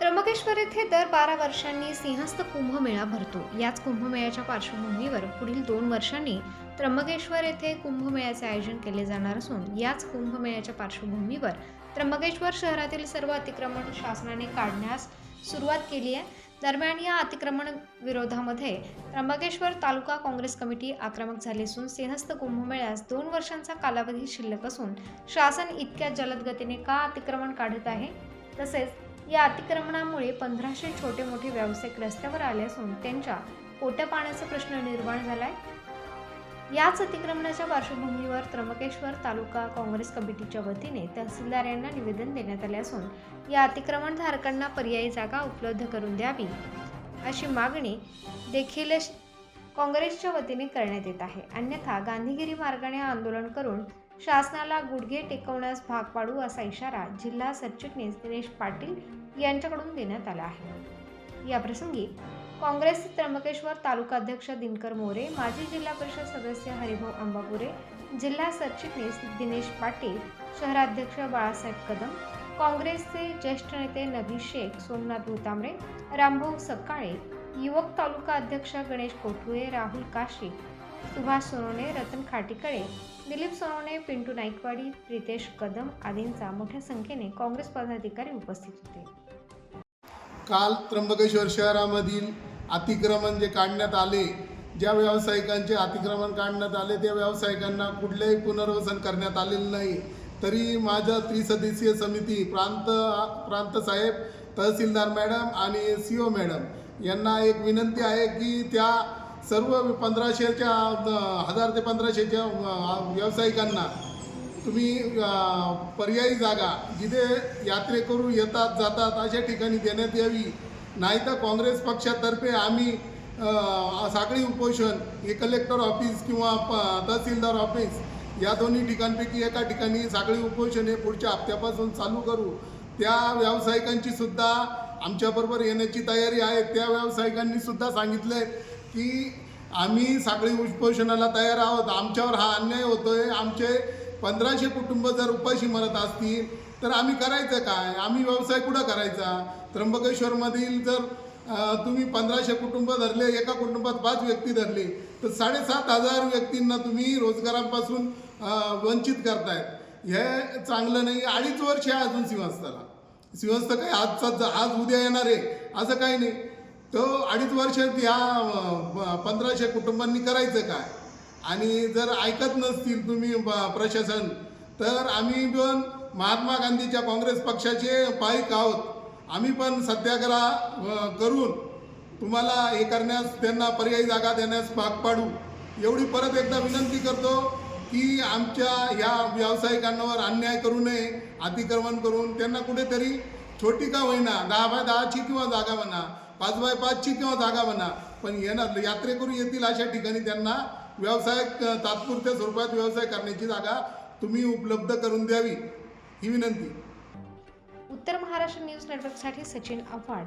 त्र्यंबकेश्वर येथे दर बारा वर्षांनी सिंहस्थ कुंभमेळा भरतो. याच कुंभमेळ्याच्या पार्श्वभूमीवर पुढील दोन वर्षांनी त्र्यंबकेश्वर येथे कुंभमेळ्याचे आयोजन केले जाणार असून याच कुंभमेळ्याच्या पार्श्वभूमीवर त्र्यंबकेश्वर शहरातील सर्व अतिक्रमण शासनाने काढण्यास सुरुवात केली आहे. दरम्यान या अतिक्रमण विरोधामध्ये त्र्यंबकेश्वर तालुका काँग्रेस कमिटी आक्रमक झाली असून सिंहस्थ कुंभमेळ्यास दोन वर्षांचा कालावधी शिल्लक असून शासन इतक्या जलद गतीने का अतिक्रमण काढत आहे? तसेच या अतिक्रमणामुळे पंधराशे छोटे मोठे व्यावसायिक रस्त्यावर आले असून त्यांच्या पोट्या पाण्याचा प्रश्न निर्माण झालाय. याच अतिक्रमणाच्या पार्श्वभूमीवर त्र्यंबकेश्वर तालुका काँग्रेस कमिटीच्या वतीने तहसीलदार यांना निवेदन देण्यात आले असून या अतिक्रमणधारकांना पर्यायी जागा उपलब्ध करून द्यावी अशी मागणी देखील श- काँग्रेसच्या वतीने करण्यात येत आहे. अन्यथा गांधीगिरी मार्गाने आंदोलन करून शासनाला गुडघे टेकवण्यास भाग पाडू असा इशारा जिल्हा सरचिटणीस दिनेश पाटील यांच्याकडून देण्यात आला आहे. याप्रसंगी काँग्रेस त्र्यंबकेश्वर तालुका अध्यक्ष दिनकर मोरे माजी जिल्हा परिषद सदस्य हरिभाऊ अंबापुरे जिल्हा सरचिटणीस दिनेश पाटील शहराध्यक्ष बाळासाहेब कदम काँग्रेसचे ज्येष्ठ नेते नबी शेख सोमनाथ भुतांबरे रामभाऊ सकाळे युवक तालुका अध्यक्ष गणेश कोठुळे राहुल काशी सुभाष सोनवणे रतन खाटीकडे दिलीप सोनवणे पिंटू नाईकवाडी प्रितेश कदम आदींचा मोठ्या संख्येने काँग्रेस पदाधिकारी उपस्थित होते. काल त्र्यंबकेश्वर शहरामधील अतिक्रमण जे काढण्यात आले ज्या व्यावसायिकांचे अतिक्रमण काढण्यात आले त्या व्यावसायिकांना कुठलेही पुनर्वसन करण्यात आलेलं नाही. तरी माझं त्रिसदस्यीय समिती प्रांत प्रांत साहेब तहसीलदार मॅडम आणि सी ओ मॅडम यांना एक विनंती आहे की त्या सर्व पंधराशेच्या हजार ते पंधराशेच्या व्यावसायिकांना तुम्ही पर्यायी जागा जिथे यात्रेकरू येतात जातात अशा ठिकाणी देण्यात यावी. नाहीतर काँग्रेस पक्षातर्फे आम्ही साखळी उपोषण हे कलेक्टर ऑफिस किंवा प- तहसीलदार ऑफिस या दोन्ही ठिकाणपैकी एका ठिकाणी साखळी उपोषण हे पुढच्या हप्त्यापासून चालू करू. त्या व्यावसायिकांची सुद्धा आमच्याबरोबर येण्याची तयारी आहे. त्या व्यावसायिकांनी सुद्धा सांगितलं की आम्ही साखळी उपोषणाला तयार आहोत. आमच्यावर हा अन्याय होतोय. आमचे पंधराशे कुटुंब जर उपाशी मरत असतील. तर आम्ही करायचं काय? आम्ही व्यवसाय कुठं करायचा? त्र्यंबकेश्वरमधील जर तुम्ही पंधराशे कुटुंब धरले एका कुटुंबात पाच व्यक्ती धरली तर साडेसात हजार व्यक्तींना तुम्ही रोजगारापासून वंचित करतायत. हे चांगलं नाही अडीच वर्ष आहे अजून सिंहस्थाला सिंहस्थ काय आजचा आज उद्या येणार आहे असं काही नाही. तो अडीच वर्षात ह्या पंधराशे कुटुंबांनी करायचं काय? आणि जर ऐकत नसतील तुम्ही प्रशासन तर आम्ही पण महात्मा गांधीच्या काँग्रेस पक्षाचे पाईक आहोत. आम्ही पण सत्याग्रह करून तुम्हाला हे करण्यास त्यांना पर्यायी जागा देण्यास भाग पाडू. एवढी परत एकदा विनंती करतो की आमच्या या व्यावसायिकांवर अन्याय करू नये अतिक्रमण करून त्यांना कुठेतरी छोटी का होईना दहा बाय दहाची किंवा जागा म्हणा पाच बाय पाचची किंवा जागा म्हणा पण येणार यात्रेकरू येतील अशा ठिकाणी त्यांना व्यवसाय तात्पुरत्या स्वरूपात व्यवसाय करण्याची जागा तुम्ही उपलब्ध करून द्यावी ही विनंती. उत्तर महाराष्ट्र न्यूज नेटवर्कसाठी सचिन आव्हाड.